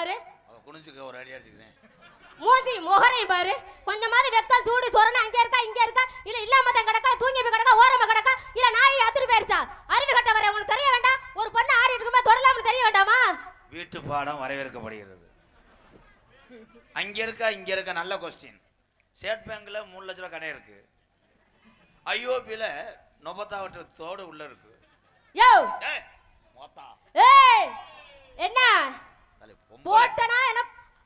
பாரு. குனிஞ்சுக்க ஒரு அடி அடிச்சுக்கிறேன். மூஞ்சி முகரை பாரு. கொஞ்சமாவது வெக்க சூடு சொரண அங்க இருக்கா இங்க இருக்கா? இல்ல இல்லாம தான் கிடக்கா தூங்கி போய் கிடக்கா ஓரமா கிடக்கா? இல்ல நாய் அத்துரு போயிருச்சா? அறிவு கட்ட வர உனக்கு தெரிய வேண்டாம்? ஒரு பொண்ணு ஆடி இருக்குமா தொடலாம்னு தெரிய வேண்டாமா? வீட்டு பாடம் வரவேற்கப்படுகிறது. அங்க இருக்கா இங்க இருக்க நல்ல கொஸ்டின் ஸ்டேட் பேங்க்ல மூணு லட்ச ரூபா கடை இருக்கு. ஐஓபியில நொபத்தாவட்டு தோடு உள்ள இருக்கு. யோ! ஏய், மொத்தா. ஏய் என்ன. போட்டனா என்ன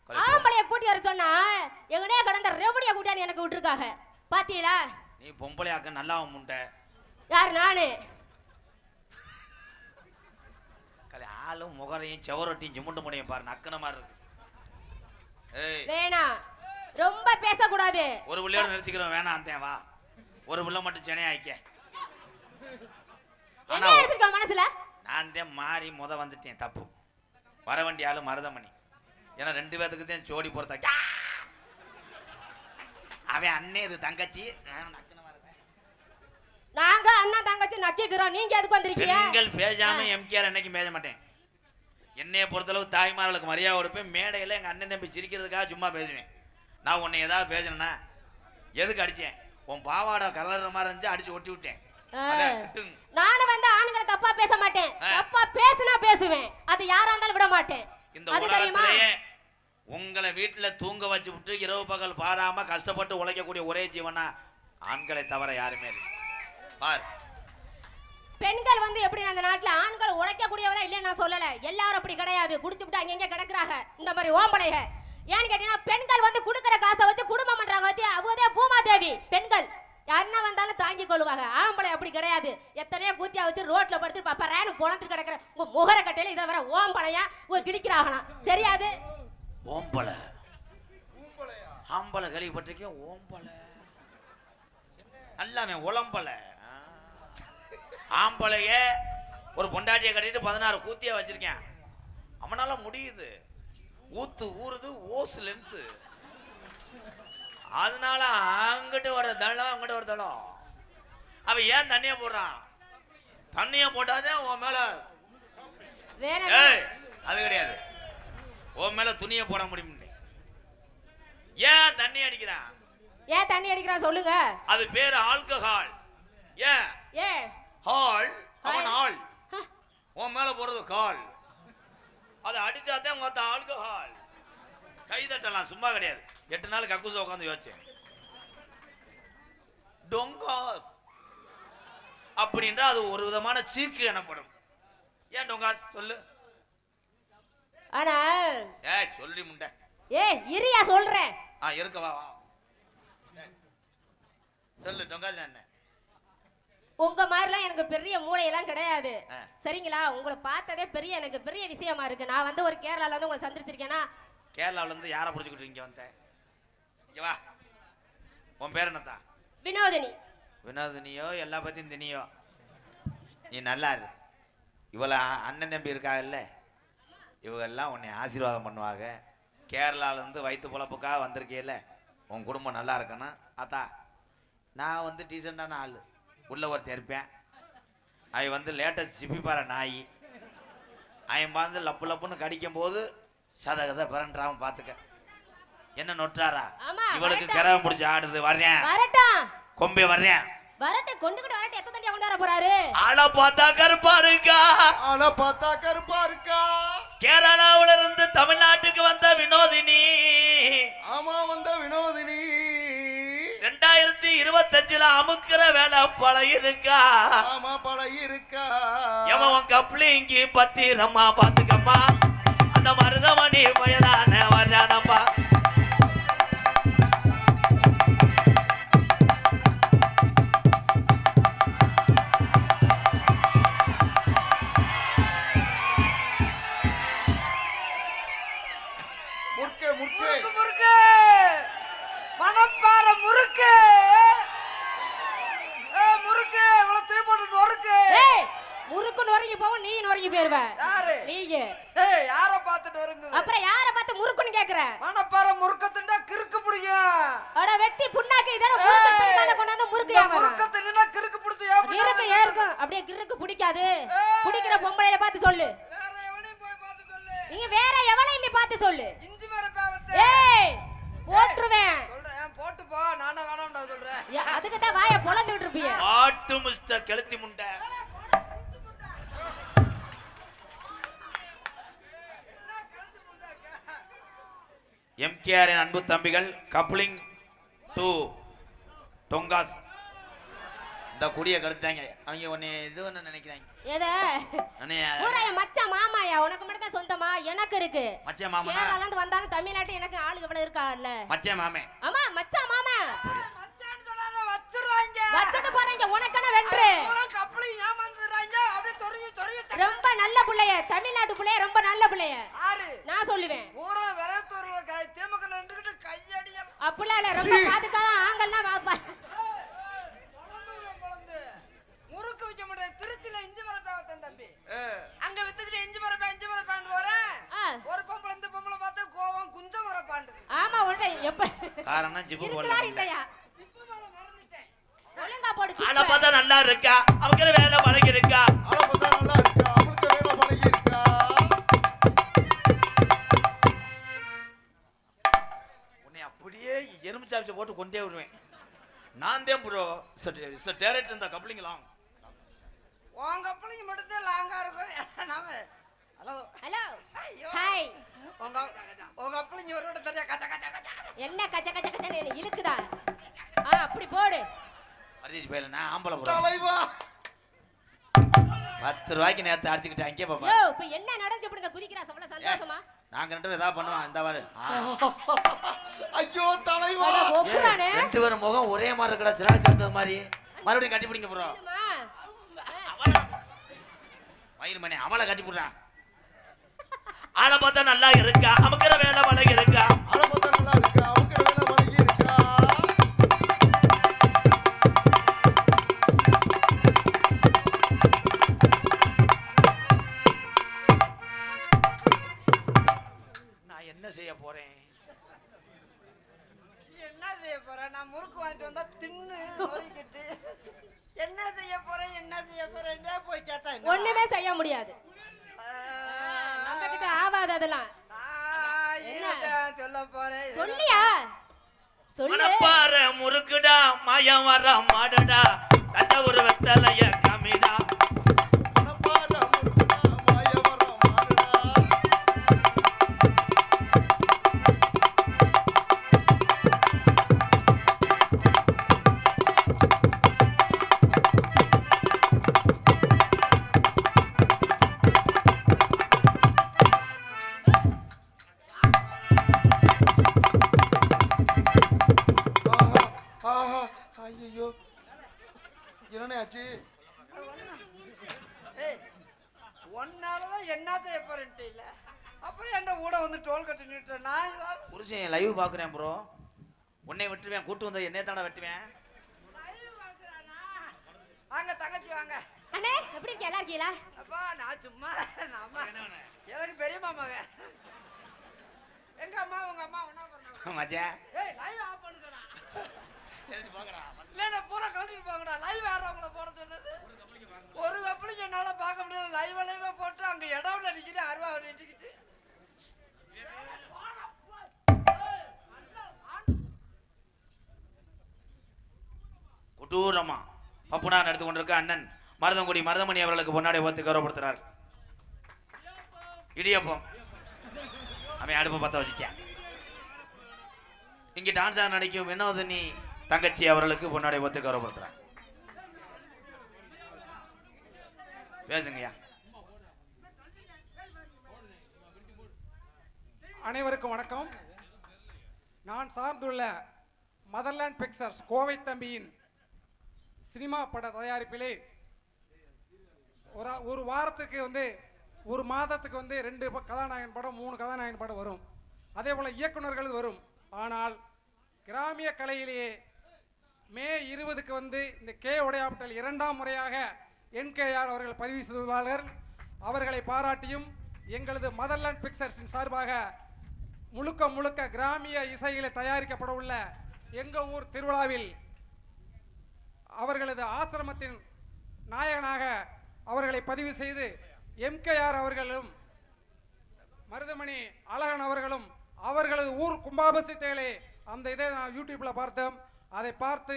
ஆம்பளைய கூட்டி வர சொன்னா எங்கனே கடந்த ரெவடிய கூட்டியாந்து எனக்கு விட்டுருக்காங்க. பாத்தீங்களா? நீ பொம்பளையாக்க நல்லா முண்டை யார் நானு? கலை ஆளும் முகரையும் செவரொட்டியும் ஜிமுண்டு முடியும் பாரு நக்கன மாதிரி இருக்கு. வேணாம் ரொம்ப பேசக்கூடாது. ஒரு பிள்ளையோட நிறுத்திக்கிறோம் வேணாம் அந்த வா. ஒரு பிள்ளை மட்டும் சென்னை ஆயிக்க என்ன எடுத்துருக்க மனசுல? நான் தான் மாறி முத வந்துட்டேன் தப்பு. வர வேண்டிய ஆளு மருதமணி. ஏன்னா ரெண்டு பேத்துக்கு தான் ஜோடி போறதா அவன் அண்ணே இது தங்கச்சி. நாங்க அண்ணா தங்கச்சி நக்கிக்கிறோம். நீங்க எதுக்கு வந்திருக்கீங்க? பெண்கள் பேசாம எம்கேஆர் என்னைக்கு பேச மாட்டேன். என்னைய பொறுத்தளவு தாய்மார்களுக்கு மரியாதை கொடுப்பேன். மேடையில் எங்கள் அண்ணன் தம்பி சிரிக்கிறதுக்காக சும்மா பேசுவேன். நான் உன்னை ஏதாவது பேசினேன்னா எதுக்கு அடிச்சேன்? உன் பாவாடை கலர்ற மாதிரி இருந்துச்சு அடிச்சு ஒட்டி விட்டேன். நானும் வந்து ஆணுங்களை தப்பா பேச மாட்டேன். தப்பா பேசினா பேசுவேன். அது யாரா இருந்தாலும் மாட்டேன். இந்த உலகத்திலேயே உங்களை வீட்டுல தூங்க வச்சு விட்டு இரவு பகல் பாராம கஷ்டப்பட்டு உழைக்கக்கூடிய ஒரே ஜீவனா ஆண்களை தவிர யாருமே இல்லை. பார். பெண்கள் வந்து எப்படி அந்த நாட்டுல ஆண்கள் உழைக்கக்கூடியவதா இல்லைன்னு நான் சொல்லல. எல்லாரும் அப்படி கிடையாது. குடிச்சுட்டு அங்கங்க கிடக்குறாங்க. இந்த மாதிரி ஓம்பளைக ஏன்னு கேட்டீங்கன்னா பெண்கள் வந்து கொடுக்குற காசை வச்சு குடும்பம் பண்றாங்க. வச்சு அவதே பூமாதேவி. பெண்கள். என்ன வந்தாலும் தாங்கி கொள்வாங்க. ஆம்பளை அப்படி கிடையாது. எத்தனையோ கூத்தியா வச்சு ரோட்ல படுத்து பாப்பா ரேனு போனத்து கிடக்குற. உங்க முகர கட்டையில இதை வர ஓம்பளையா உங்க கிழிக்கிறாகலாம் தெரியாது? ஓம்பளை ஆம்பளை கேள்விப்பட்டிருக்கேன் ஓம்பளை நல்லாமே உளம்பலை ஆம்பளைய ஒரு பொண்டாட்டியை கட்டிட்டு பதினாறு கூத்தியா வச்சிருக்கேன். அவனால முடியுது. ஊத்து ஊறுது ஓசு லென்த்து. அதனால அங்கிட்டு வர தளம் அங்கிட்டு வர தளம் அவன் ஏன் தண்ணியை போடுறான்? தண்ணியை போட்டாதே உன் மேல அது கிடையாது. உன் மேல துணியை போட முடியும் ஏன் தண்ணி அடிக்கிறான்? ஏன் தண்ணி அடிக்கிறா சொல்லுங்க. அது பேரு ஆல்கஹால். ஏன்? ஏ. ஹால் அவன் ஆள். உன் மேல போறது கால். அது அடிச்சாதான் மொத்த ஆல்கஹால். கை தட்டலாம் சும்மா கிடையாது. எட்டு நாள் கக்கூச உட்காந்து யோசிச்சேன். டொங்காஸ் அப்படின்றா அது ஒரு விதமான சீக்கு எனப்படும். ஏன் டொங்காஸ் சொல்லு. ஆனா ஏய் சொல்லி முண்டை. ஏ இரியா சொல்றேன். ஆ இருக்க வா வா. ஏய், சொல்லு டொங்காஸ் என்ன? உங்க மாதிரிலாம் எனக்கு பெரிய மூளையெல்லாம் கிடையாது. சரிங்களா? உங்களை பார்த்ததே பெரிய எனக்கு பெரிய விஷயமா இருக்கு. நான் வந்து ஒரு கேரளால வந்து உங்களை சந்திச்சிருக்கேனா கேரளாவுல இருந்து யாரை பிடிச்சிக்கிட்டு இங்க வந்த? இங்க வா. உன் பேர் என்னத்தா? வினோதினி. வினோதினியோ எல்லா பத்தியும் தினியோ? நீ நல்லா இரு. இவள அண்ணன் தம்பி இருக்காங்கல்ல இவங்கெல்லாம் உன்னை ஆசீர்வாதம் பண்ணுவாங்க கேரளால இருந்து வயிற்று பொழப்புக்காக வந்திருக்கேல்ல? உன் குடும்பம் நல்லா இருக்கணும். அத்தா நான் வந்து டீசெண்டான ஆள். உள்ள ஒருத்தன் இருப்பேன். அவன் வந்து லேட்டஸ்ட் சிப்பிப்பாற நாய். அவன் வந்து லப்பு லப்புன்னு கடிக்கும் போது சதகதை பிறன்றாம பார்த்துக்க என்ன நொட்டாரா ஆமா, இவளுக்கு வரட்டும். கிரகம் பிடிச்சி ஆடுது வர்றேன். வரட்டும். கொம்பே வர்றேன். வரட்டு கொண்டுகிட்டு வரட்டு. எத்தனை தண்டியா கொண்டு வர போறாரு? ஆளை பார்த்தா கருப்பா இருக்கா? ஆனா பார்த்தா கருப்பா இருக்கா? கேரளாவுல இருந்து தமிழ்நாட்டுக்கு வந்த வினோதினி. ஆமா வந்த வினோதினி. ரெண்டாயிரத்தி இருபத்தஞ்சுல அமுக்கிற வேலை பல இருக்கா? ஆமா பழகி இருக்கா? எவன் கப்ளிங்கி பத்திரமா பாத்துக்கம்மா அந்த மருதமணி பயலான வர்றானப்பா. அட வெட்டி புண்ணாக்கு இதெல்லாம் முறுக்கு தின்னால கொண்டாந்து முறுக்கு வரும் முறுக்க தின்னா கிறுக்கு பிடிச்சு ஏன் கிறுக்கு? ஏற்கும் அப்படியே கிறுக்கு பிடிக்காது. பிடிக்கிற பொம்பளையில பார்த்து சொல்லு. வேற எவனையும் போய் பார்த்து சொல்லு. நீங்க வேற எவனையுமே பார்த்து சொல்லு. இஞ்சி மரப்பாவத்தை ஏய் போட்டுருவேன். சொல்றேன் போட்டு போ. நானே வேணாம்டா சொல்றேன். அதுக்கு தான் வாயை பொளந்துட்டு இருப்பிய ஆட்டு மிஸ்டர் கெளுத்தி முண்டை? எம்கேஆரின் அன்பு தம்பிகள் கப்ளிங் டு டொங்காஸ் இந்த குடியை கெடுத்தாங்க அவங்க உன்னை இது ஒன்று நினைக்கிறாங்க. மச்சான் மாமாயா? உனக்கு மட்டும் தான் சொந்தமா? எனக்கு இருக்கு. மச்சே மாமனா கேரளால இருந்து வந்தாலும் தமிழ்நாட்டு எனக்கு ஆளுங்க இவ்வளவு இருக்காங்கல்ல மச்சே மாமே. ஆமா மச்சான் மாமா. மச்சான்னு சொல்லாத வச்சிருவாங்க. வச்சுட்டு போறேங்க உனக்கான வென்று? பூரா கப்பலி ஏமாந்துடுறாங்க. அப்படியே தொறிஞ்சு தொறிஞ்சு ரொம்ப நல்ல புள்ளைய. தமிழ்நாட்டு புள்ளைய ரொம்ப நல்ல புள்ளைய. ஆறு நான் சொல்லுவேன். பூரா விரத்தூர்ல கை தேமுக அப்படிலாம் இல்ல ரொம்ப டேரக்ட் இந்த கப்ளிங்கலாம் உன் கப்பலிங்க மட்டும்தான் லாங்கா இருக்கும். நாம ஹலோ. ஹலோ. ஐயோ. ஹாய் உங்க உங்க கப்பலிங்க ஒரு விட தெரியா? கச்ச கச்ச கச்ச என்ன கச்ச கச்ச என்ன இழுக்குதா? ஆ அப்படி போடு. அரிசி போயில நான் ஆம்பளை ப்ரோ தலைவா. பத்து ரூபாய்க்கு நேரத்தை அடிச்சுக்கிட்டு அங்கே யோ பாப்பா இப்ப என்ன நடந்து இப்படி குறிக்கிறா அவ்வளவு சந்தோஷமா? நாங்க ரெண்டு பேரும் ஏதாவது பண்ணுவோம். இந்த ஆ. ஐயோ தலைவா. ரெண்டு பேரும் முகம் ஒரே மாதிரி இருக்கடா. சிராக்ஸ் எடுத்தது மாதிரி. மறுபடியும் கட்டி பிடிங்க ப்ரோ வயிறு மணி அவளை கட்டி போடுறான் ஆளை பார்த்தா நல்லா இருக்கா? அமுக்கிற வேலை நல்லா இருக்கா? முறுக்கு வாங்கிட்டு வந்தா தின்னு நொறுக்கிட்டு என்ன செய்ய போறேன் என்ன செய்ய போறேன் போய் கேட்டா? ஒண்ணுமே செய்ய முடியாது. நம்ம கிட்ட ஆவாது அதெல்லாம். சொல்ல போறேன். சொல்லியா? சொல்லு. முறுக்குடா மயம் வர மாடுடா. தஞ்சாவூர் வெத்தலைய கமிடா. உன்னாலதான் என்ன செய்ய போறேன்ட்டு இல்ல. அப்புறம் என்ன கூட வந்து டோல் கட்டி நின்று நான் ஏதாவது புருஷன் லைவ் பாக்குறேன் ப்ரோ உன்னை விட்டுருவேன் கூட்டு வந்த என்னைய தானே வெட்டுவேன்? வாங்க தங்கச்சி வாங்க. அண்ணே எப்படி இருக்கீங்க? நல்லா இருக்கீங்களா? அப்பா நான் சும்மா நம்ம எனக்கு பெரிய மாமாங்க எங்க அம்மா உங்க அம்மா ஒண்ணா பண்ணாங்க மச்சான். ஏய் லைவ் ஆஃப் பண்ணுங்கடா. இல்ல பூரா கழட்டிட்டு போங்கடா. லைவ் உங்களை போட சொன்னது? ஒரு கப்பலிங்க என்னால பார்க்க முடியல. லைவ் லைவா போட்டு அங்க இடவுல நிக்கிறேன் அருவா நிட்டுக்கிட்டு கொடூரமா. பப்புனான் எடுத்து கொண்டிருக்க அண்ணன் மருதங்குடி மருதமணி அவர்களுக்கு பொன்னாடை ஓத்து கௌரவப்படுத்துறார். இடியப்பம். அவன் அடுப்பை பத்த வச்சுக்க இங்க டான்ஸ் ஆட நடிக்கும் வினோதினி தங்கச்சி அவர்களுக்கு பொன்னாடை ஒத்து கௌரவப்படுத்துறாங்க. பேசுங்கய்யா. அனைவருக்கும் வணக்கம். நான் சார்ந்துள்ள மதர்லேண்ட் பிக்சர்ஸ் கோவை தம்பியின் சினிமா பட தயாரிப்பிலே ஒரு ஒரு வாரத்துக்கு வந்து ஒரு மாதத்துக்கு வந்து ரெண்டு கதாநாயகன் படம் மூணு கதாநாயகன் படம் வரும். அதே போல் இயக்குனர்கள் வரும். ஆனால் கிராமிய கலையிலேயே மே இருபதுக்கு வந்து இந்த கே உடையாப்பட்டல் இரண்டாம் முறையாக என்கேஆர் அவர்கள் பதிவு செய்துள்ளார்கள். அவர்களை பாராட்டியும் எங்களது மதர்லேண்ட் பிக்சர்ஸின் சார்பாக முழுக்க முழுக்க கிராமிய இசைகளை தயாரிக்கப்பட உள்ள எங்கள் ஊர் திருவிழாவில் அவர்களது ஆசிரமத்தின் நாயகனாக அவர்களை பதிவு செய்து எம்கேஆர் அவர்களும் மருதமணி அழகன் அவர்களும் அவர்களது ஊர் கும்பாபிஷேகத்திலே அந்த இதை நான் யூடியூப்பில் பார்த்தோம் அதை பார்த்து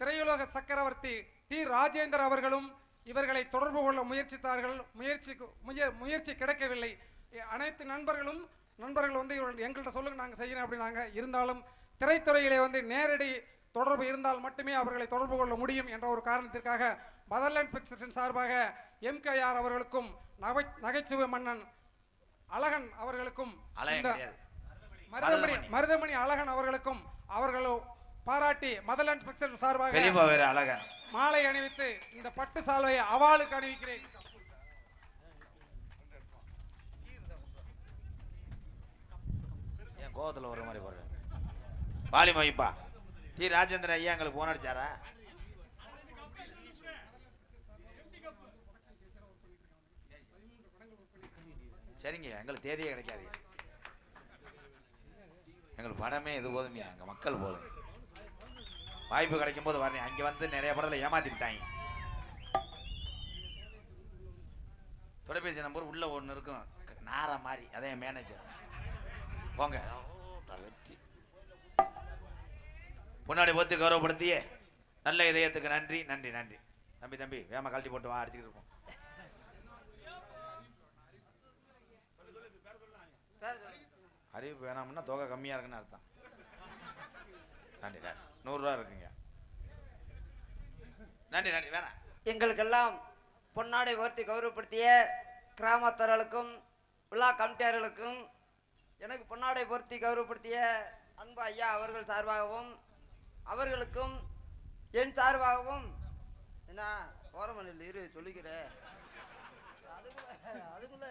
திரையுலக சக்கரவர்த்தி டி. ராஜேந்தர் அவர்களும் இவர்களை தொடர்பு கொள்ள முயற்சித்தார்கள். முயற்சி முய முயற்சி கிடைக்கவில்லை. அனைத்து நண்பர்களும் நண்பர்கள் வந்து இவர்கள் எங்கள்கிட்ட சொல்லுங்க நாங்கள் செய்யறோம் அப்படின்னாங்க இருந்தாலும் திரைத்துறையிலே வந்து நேரடி தொடர்பு இருந்தால் மட்டுமே அவர்களை தொடர்பு கொள்ள முடியும் என்ற ஒரு காரணத்திற்காக மதர்லேண்ட் பிக்சர்ஸின் சார்பாக எம்கேஆர் அவர்களுக்கும் நகை நகைச்சுவை மன்னன் அழகன் அவர்களுக்கும் மருதமணி. மருதமணி அழகன் அவர்களுக்கும் அவர்களோ பாராட்டி மதர்லேண்ட் பிக்சர் சார்பாக பெரியப்பா வேற அழகன் மாலை அணிவித்து இந்த பட்டு சால்வையை அவாளுக்கு அணிவிக்கிறேன். என் கோவத்துல வர மாதிரி போடுறேன் பாலி மொய்ப்பா டி ராஜேந்திரன் ஐயா எங்களுக்கு போன் அடிச்சாரா? சரிங்க எங்களுக்கு தேதியே கிடைக்காது. எங்களுக்கு படமே இது போதுமையா எங்க மக்கள் போதும். வாய்ப்பு கிடைக்கும் போது வரேன் அங்க வந்து நிறைய படத்துல ஏமாத்தி விட்டாங்க. தொலைபேசி நம்பர் உள்ள ஒன்று இருக்கும். க- நார மாதிரி. அதே மேனேஜர் போங்க. வெற்றி முன்னாடி போத்து கௌரவப்படுத்தியே. நல்ல இதயத்துக்கு நன்றி நன்றி நன்றி. தம்பி தம்பி வேமா கழட்டி போட்டு வா அடிச்சுட்டு இருக்கோம். அறிவிப்பு வேணாம்னா தொகை கம்மியாக இருக்குன்னு அர்த்தம் நன்றி நன்றி நூறுரூவா இருக்குங்க நன்றி நன்றி வேணாம். எங்களுக்கெல்லாம் பொன்னாடை ஓர்த்தி கௌரவப்படுத்திய கிராமத்தர்களுக்கும் விழா கமிட்டியார்களுக்கும் எனக்கு பொன்னாடை போர்த்தி கௌரவப்படுத்திய அன்பு ஐயா அவர்கள் சார்பாகவும் அவர்களுக்கும் என் சார்பாகவும் என்ன ஓரமணில் இரு சொல்லிக்கிறேன் அதுக்குள்ள அதுக்குள்ள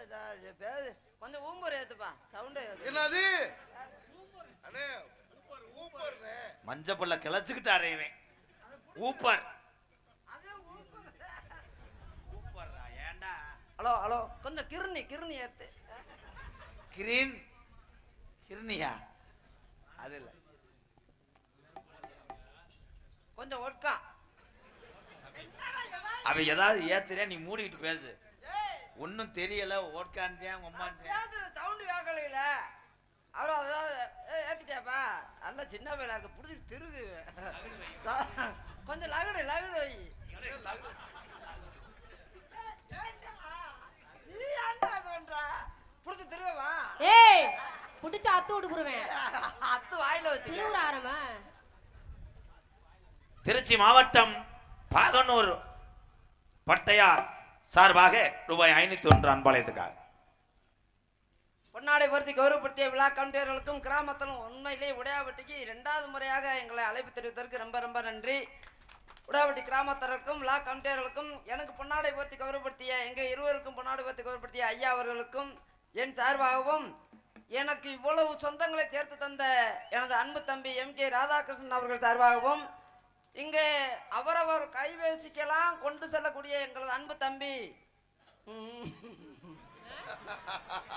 பேரு கொஞ்சம் ஊம்பர் ஏத்துப்பா சவுண்டு என்னது? ஊப்பர்ண்ணே மஞ்சப்பள்ள கிளச்சுக்கிட்டாரே இவன். ஊப்பர் ஊப்பர்ரா ஏன்டா ஹலோ ஹலோ. கொஞ்சம் கிருணி கிருணி ஏத்து. கிரீன்? கிருணியா? அது இல்லை. கொஞ்சம் ஒட்கா. அவன் ஏதாவது ஏத்துறேன் நீ மூடிக்கிட்டு பேசு. ஒன்றும் தெரியல உம்மான்றியான் பேசுற சவுண்டு கேட்கலையில. அவரும் அதாவது ஏய், ஏத்திட்டியாப்பா? நல்ல சின்ன பையனா இருக்கு புடிச்சு திருகு. கொஞ்சம் லகுடு லகுடு வை நீ ஏன்டா அது பண்ற? புடிச்சு திருவா ஏய் புடிச்சு அத்து விடுக்குருவேன் அத்து வாயில வச்சு திருவுற ஆரம்ப. திருச்சி மாவட்டம் பாகனூர் பட்டையார் சார்பாக ரூபாய் ஐநூத்தி ஒன்று அன்பாளையத்துக்காக பொன்னாடை பொருத்தி கௌரவப்படுத்திய விழா கமிட்டியர்களுக்கும் கிராமத்திலும் உண்மையிலே உடையாவட்டிக்கு இரண்டாவது முறையாக எங்களை அழைப்பு தெரிவித்ததற்கு ரொம்ப ரொம்ப நன்றி. உடாவட்டி கிராமத்தருக்கும் லா கமிட்டியர்களுக்கும் எனக்கு பொன்னாடை போர்த்தி கௌரவப்படுத்திய எங்கள் இருவருக்கும் பொன்னாடை போர்த்தி கௌரவப்படுத்திய ஐயா அவர்களுக்கும் என் சார்பாகவும் எனக்கு இவ்வளவு சொந்தங்களை சேர்த்து தந்த எனது அன்பு தம்பி எம் கே ராதாகிருஷ்ணன் அவர்கள் சார்பாகவும் இங்கே அவரவர் கைவேசிக்கெல்லாம் கொண்டு செல்லக்கூடிய எங்களது அன்பு தம்பி.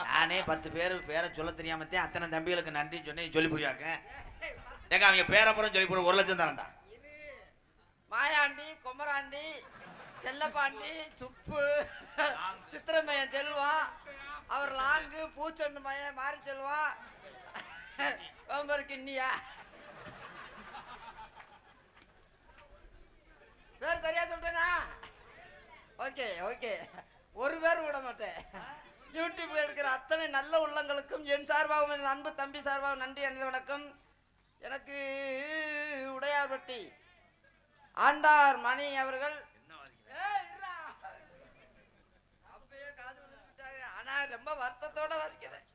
நானே பத்து பேர் பேரை சொல்ல தெரியாமத்தே அத்தனை தம்பிகளுக்கு நன்றி சொன்னேன் சொல்லி புரியாக்க ஏங்க அவங்க பேரப்புறம் சொல்லி போட ஒரு லட்சம் தரேன்டா மாயாண்டி குமராண்டி செல்லப்பாண்டி சுப்பு சித்திரமையன் செல்வம் அவர் லாங்கு பூச்சொண்டு மையன் மாறி செல்வம் ஓம்பர் கிண்ணியா. பேர் சரியா சொல்லிட்டேனா ஓகே ஓகே. ஒரு பேர் விட மாட்டேன். யூடியூப்ல எடுக்கிற அத்தனை நல்ல உள்ளங்களுக்கும் என் சார்பாகவும் என் அன்பு தம்பி சார்பாகவும் நன்றி அணிந்த வணக்கம். எனக்கு உடையார்பட்டி ஆண்டார் மணி அவர்கள். ஏய், அப்பயே ரொம்ப வருத்தத்தோட வரைக்கிறேன்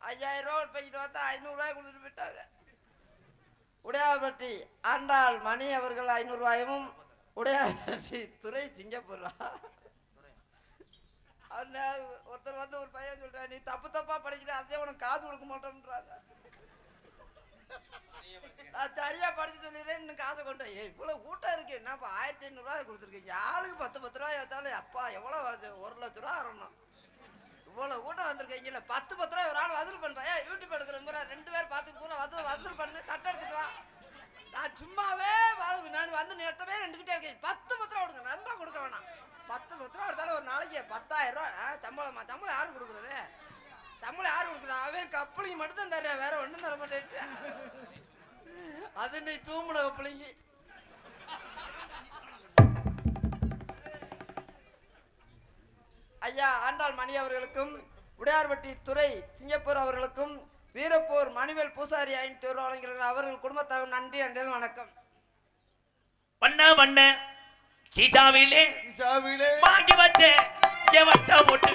ஐயாயிரம் ரூபா போய்கிட்டு வந்தா ஐநூறு ரூபாய் கொடுத்துட்டு போயிட்டாங்க. உடையாபட்டி ஆண்டாள் மணி அவர்கள் ஐநூறு ரூபாயும் துறை சிங்கப்பூரா அந்த ஒருத்தர் வந்து ஒரு பையன் சொல்றான் நீ தப்பு தப்பா படிக்கிற அதே உனக்கு காசு கொடுக்க மாட்டோம்ன்றாங்க. நான் சரியா படிச்சு சொல்லிடுறேன் இன்னும் காசை கொண்டு ஏய் இவ்வளவு கூட்டம் இருக்கு. என்னப்பா ஆயிரத்தி ஐநூறுரூவா கொடுத்துருக்கீங்க. ஆளுக்கு பத்து பத்து ரூபா ஏற்றாலும் அப்பா எவ்வளோ ஒரு லட்ச ரூபா வரணும். இவ்வளவு கூட்டம் வந்திருக்கீங்கல்ல பத்து பத்து ரூபா ஒரு ஆள் வசூல் பண்ணுப்பா. ஏன் யூடியூப் எடுக்கிற முறை ரெண்டு பேர் பார்த்து பூரா வசூல் வசூல் பண்ணு தட்டை எடுத்துட்டு வா. நான் சும்மாவே நான் வந்து நேரத்தவே ரெண்டுகிட்டே இருக்கேன். பத்து பத்து ரூபா கொடுங்க. நன்றா கொடுக்க வேணாம். பத்து பத்து ரூபா எடுத்தாலும் ஒரு நாளைக்கு பத்தாயிரம் ரூபா சம்பளமா? சம்பளம் யாரும் கொடுக்குறது? சம்பளம் யாரு கொடுக்குறது கப்பலிங்க மட்டும் தான் தர்றேன் வேற ஒண்ணும் தர மாட்டேன். அது நீ தூங்குன கப்பலிங்க ஐயா ஆண்டாள் மணி அவர்களுக்கும் உடையார்பட்டி துறை சிங்கப்பூர் அவர்களுக்கும் வீரப்பூர் மணிவேல் பூசாரி ஐந்து வழங்குகிறார். அவர்கள் குடும்பத்தாரும் நன்றி அன்றே வணக்கம். வண்ண வண்ண சீசாவிலே இசாவிலே வாங்கி வச்ச எவட்ட போட்டு.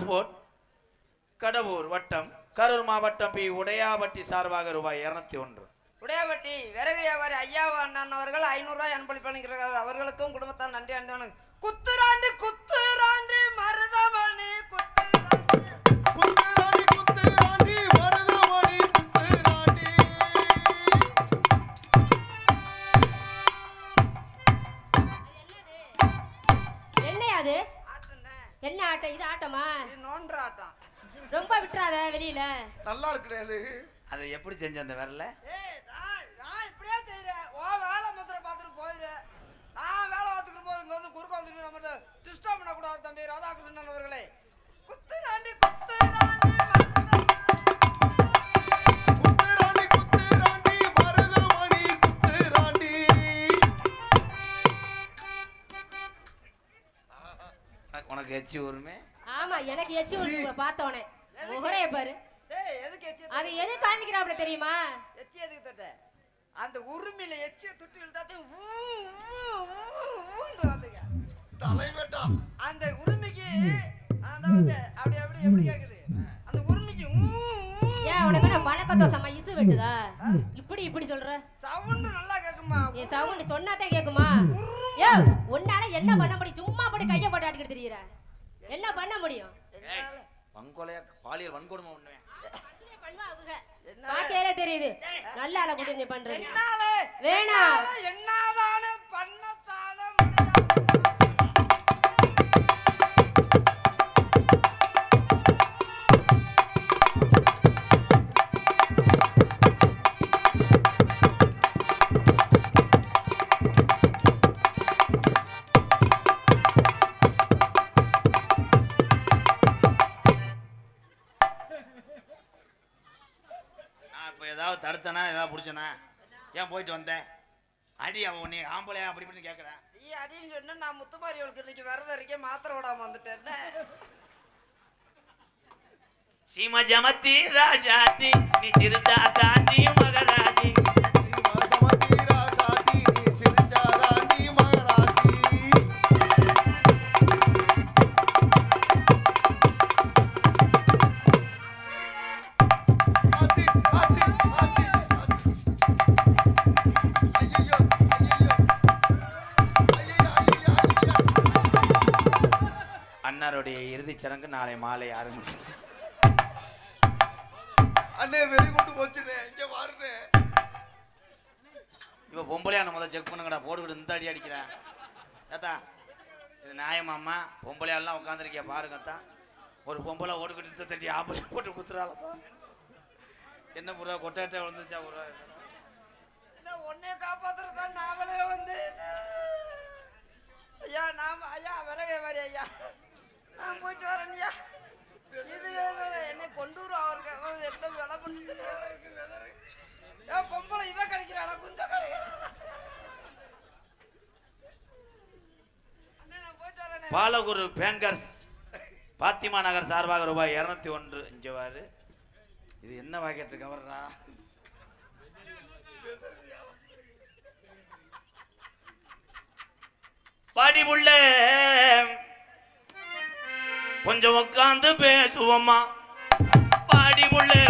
பாஸ்போர்ட் கடவுர் வட்டம் கரூர் மாவட்டம் பி உடையாபட்டி சார்பாக ரூபாய் இருநூத்தி ஒன்று. உடையாபட்டி விறகு வியாபாரி ஐயா அண்ணன் அவர்கள் ஐநூறு ரூபாய் அன்பளிப்பு அளிக்கிறார்கள் அவர்களுக்கும் குடும்பத்தார் நன்றி அணிந்தவனுக்கு குத்துராண்டி குத்து! ஆட்டம் இது ஆட்டமா? இது நோன்ற ஆட்டம். ரொம்ப விட்டுறாத வெளியில. நல்லா இருக்குடே அது அதை எப்படி செஞ்ச அந்த விரல? ஏய் நான் நான் இப்படியே செய்றேன். ஓ வேலை மாத்திரம் பார்த்துட்டு போயிடுறேன் நான் வேலை பார்த்துக்கிட்டு போது இங்க வந்து குறுக்க வந்துட்டு நம்ம டிஸ்டர்ப் பண்ணக்கூடாது தம்பி. ராதாகிருஷ்ணன் அவர்களே. குத்துராண்டி குத்துராண்டி உனக்கு எச்சி ஊருமே? ஆமா எனக்கு எச்சி உங்களை பார்த்தோனே முகரைய பாரு. அது எது காமிக்கிறாப்ல தெரியுமா? எச்சி எதுக்கு தொட்ட அந்த உரிமையில எச்சிய துட்டு இழுத்தாத்தையும் ஊ வந்துங்க தலைவெட்டா. அந்த உரிமைக்கு அந்த வந்து அப்படி அப்படி எப்படி கேக்குது? அந்த உரிமைக்கு ஏன் உனக்கு என்ன பணக்கத்தோசமா இசு வெட்டுதா? இப்படி இப்படி சொல்ற? சவுண்ட் நல்லா கேக்குமா? என் சவுண்ட் சொன்னாதான் கேக்குமா? ஏ உன்னால என்ன பண்ண முடியும் சும்மா போட்டு கைய போட்டு ஆட்டிக்கிட்டு தெரியற என்ன பண்ண முடியும். வங்கொலையா பாலியல் வன்கொடுமை பண்ணுவேன் தெரியுது. நல்ல கூட்டி நீ பண்றது. என்னால? வேணாம். என்னாதானே பண்ணத்தானே ஏன் போயிட்டு வந்தேன். அடி அவன் உன்னை ஆம்பளையா அப்படி இப்படின்னு கேட்குறேன் நீ அடின்னு சொன்னா நான் முத்துமாரி அவளுக்கு இன்னைக்கு விரதம் இருக்கேன் மாத்திரை விடாம வந்துட்டேன். சீம ஜமத்தி ராஜாத்தி நீ சிரிச்சா தாண்டி மகராஜி இறுதிச் சடங்கு நாளை மாலை ஆரம்பிக்கும் அண்ணே வெறி கொண்டு போச்சுனே இங்க வாருனே இப்போ பொம்பளையான முதல் செக் பண்ணுங்கடா. போட்டுக்கிட்டு இந்த அடி அடிக்கிறேன் ஏத்தா இது நியாயமாம்மா பொம்பளையாலாம் உட்காந்துருக்கிய பாருங்கத்தா ஒரு பொம்பளை ஓடுக்கிட்டு தட்டி ஆம்பளை போட்டு குத்துறாளத்தா என்ன புறா கொட்டாட்டை விழுந்துச்சா புறா? என்ன உன்னைய காப்பாத்துறதான் நாமளே வந்து ஐயா நாம ஐயா விறகு வியாபாரி ஐயா. நான் போயிட்டு வரேன்யா இது என்னை கொண்டு வரும் அவருக்கு. என்ன வேலை பண்ணி ஏ பொம்பளை இதை கிடைக்கிறாடா குஞ்சம் கிடைக்கிறாடா போயிட்டு பாலகுரு பேங்கர்ஸ் பாத்திமா நகர் சார்பாக ரூபாய் இரநூத்தி ஒன்று. இஞ்சவாறு இது. என்ன வாக்கிட்டு கவர்றா? படிவுள்ள கொஞ்சம் உட்காந்து பேசுவோமா பாடி உள்ளே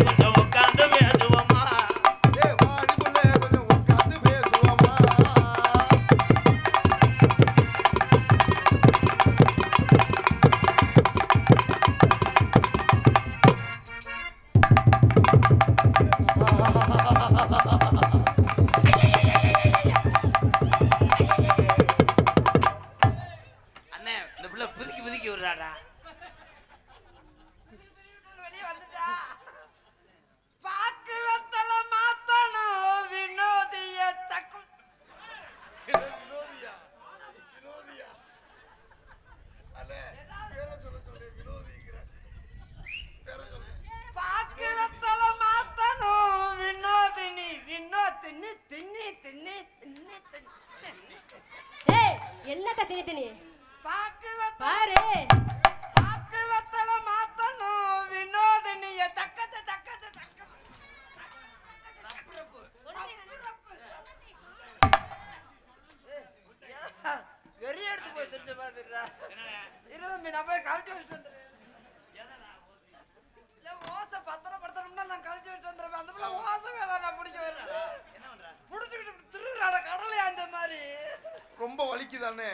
வலிக்குதானே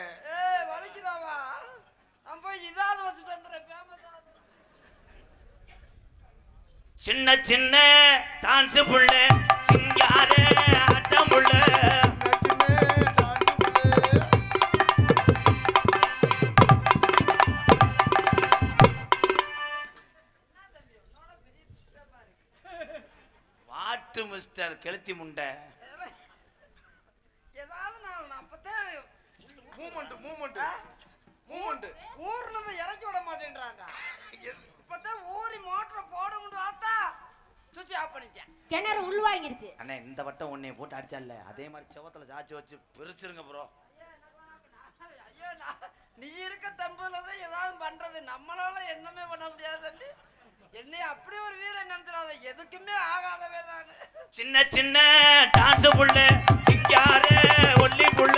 வலிக்குதாவா நான் போய் இதாவது வச்சுட்டு வந்துடுறேன் சின்ன சின்ன சான்ஸ் புள்ள சிங்கார ஆட்டம் புள்ள சின்ன சின்ன டான்ஸ் புள்ளு. வாட்டு மிஸ்டர் கெளுத்தி முண்டை. ஏதாவது நான் நான் அப்பதான் மூமெண்ட் மூமெண்ட். மூமெண்ட். ஊர்னதை இறக்கி விட மாட்டேன்றான்டா. இப்பதான் ஊறி மோட்டரை போட முடியும் ஆத்தா? சுவிட்ச் ஆஃப் பண்ணிட்டேன். கிணறு உள்வாங்கிருச்சு அண்ணே இந்த வட்டம் உன்னை போட்டு அடிச்சால அதே மாதிரி செவத்துல சாச்சி வச்சு பிரிச்சிருங்க ப்ரோ ஐயோ நான் நீ இருக்க தம்புல தான் ஏதாவது பண்றது. நம்மளால என்னமே பண்ண முடியாது தம்பி. என்னை அப்படி ஒரு வீரன் நினைச்சிடாத. எதுக்குமே ஆகாதவன் நான். சின்ன சின்ன டான்ஸ் புள்ள சிங்கார ஒல்லி புள்ள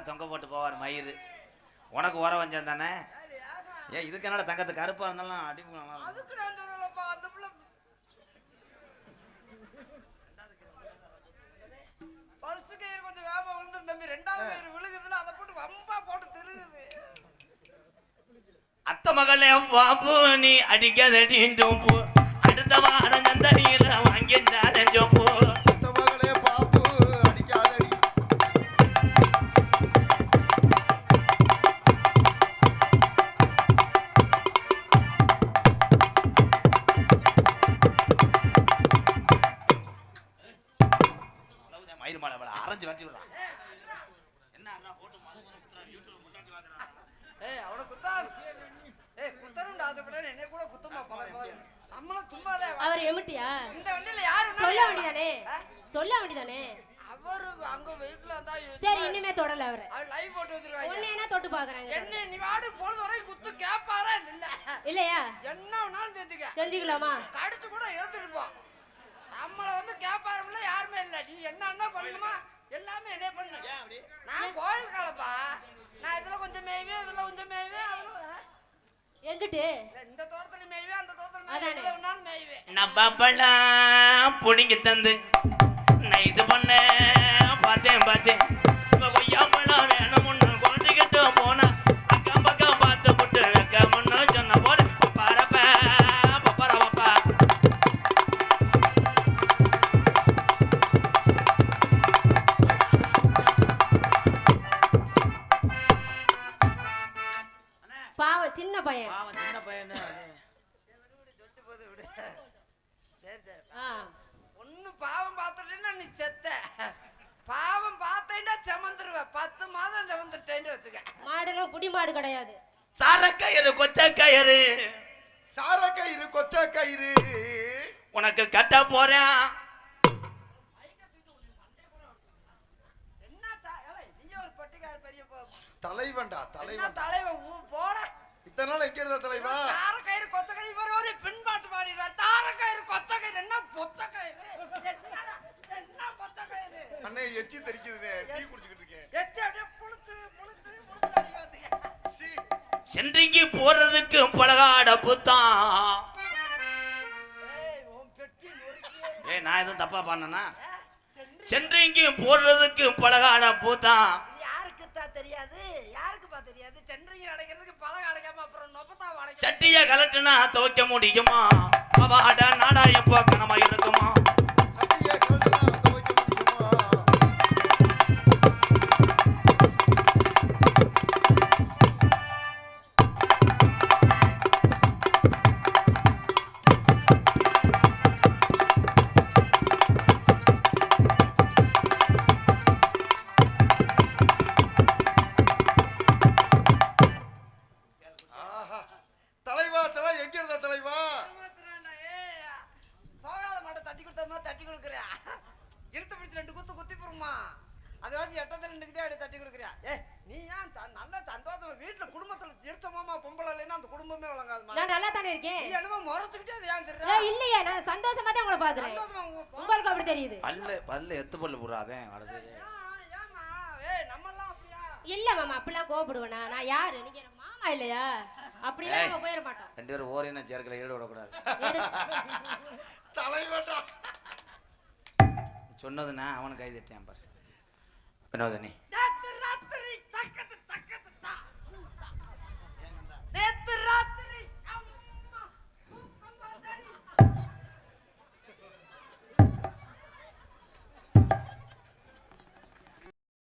நாக்க தொங்க போட்டு போவார் மயிறு. உனக்கு உர வஞ்சம் தானே? ஏன் இதுக்கு என்னடா தங்கத்து கருப்பா இருந்தாலும் அடி ஃபர்ஸ்ட் கயிறு கொஞ்சம் விழுந்து தம்பி. ரெண்டாவது கயிறு விழுகுதுல அதை போட்டு வம்பா போட்டு திருகுது. அத்த மகளே பாபு நீ அடிக்காதடின்றும் போ. அடுத்த வாரம் சந்தனியில வாங்கி நாரஞ்சும் அவர் எமிட்டியா? இந்த வண்டியில யாரு சொல்ல வேண்டியதானே? சொல்ல வேண்டியதானே? அவரு அங்க வெயிட்ல இருந்தா சரி இனிமே தொடல அவரு. அவர் லைவ் போட்டு வச்சிருக்காங்க. என்ன தொட்டு பாக்குறாங்க என்ன நீ வாடு பொழுது வரைக்கும் குத்து கேப்பாரா இல்ல? இல்லையா? என்ன வேணாலும் செஞ்சுக்க. செஞ்சுக்கலாமா? கடிச்சு கூட எடுத்துட்டு போ. நம்மள வந்து கேப்பாருல யாருமே இல்ல. நீ என்ன பண்ணணுமா? எல்லாமே என்ன பண்ணு. நான் கோயில் காலப்பா நான் இதுல கொஞ்சம் மேய்வேன் இதுல கொஞ்சம் மேய்வேன் அதுல எங்கிட்டு? இந்த தோட்டத்துல மேய்வேன் அந்த தோட்டத்துல மேய்வேன். நம்பப்பெல்லாம் புடிங்கி தந்து நைஸ் பண்ண பார்த்தேன் பார்த்தேன். இப்ப கொய்யாப்பழம் வேணும்னு சென்றிக்கு போறதுக்கு பலகாட புத்தான் ஏய் நான் எதுவும் தப்பா பண்ணனா? சென்று சென்றிக்கு போடுறதுக்கு பலகாட பூத்தான் தெரியாது? யாருக்குப்பா தெரியாது? சென்ட்ரிங்க அடைக்கிறதுக்கு பழம் அடைக்காம அப்புறம் நொப்பத்தா அடைக்க சட்டிய கலட்டுனா துவைக்க முடியுமா? அவாட நாடா எப்போ கனமா இருக்குமா? தட்டி கொடுக்குறியா? இழுத்து பிடிச்சி ரெண்டு குத்து குத்தி போடுமா? அதாவது எட்டத்தில் நின்றுக்கிட்டே அப்படி தட்டி கொடுக்குறியா? ஏ நீ ஏன் நல்ல சந்தோஷம் வீட்டில் குடும்பத்தில் எடுத்தோமாமா பொம்பளை இல்லைன்னா அந்த குடும்பமே வழங்காது நான் நல்லா தானே இருக்கேன்? நீ என்னமோ முறைச்சுக்கிட்டே அது ஏன் தெரியல இல்லையே நான் சந்தோஷமா தான் உங்களை பார்க்குறேன். சந்தோஷமா உங்களுக்கு அப்படி தெரியுது. பல்லு பல்லு எத்து பல்லு போடுறாதே அடுத்து ஏமா ஏ அப்படியா? இல்ல மாமா அப்படிலாம் கோபப்படுவேனா நான் யாரு? நினைக்கிறேன் மாமா இல்லையா? அப்படியே போயிட மாட்டோம். ரெண்டு பேரும் ஓரின சேர்க்கல ஈடு விடக்கூடாது தலைவட்டா. சொன்னது நான் அவனை கைதிட்டேன் பாரு. வினோதினி. நேற்று ராத்திரி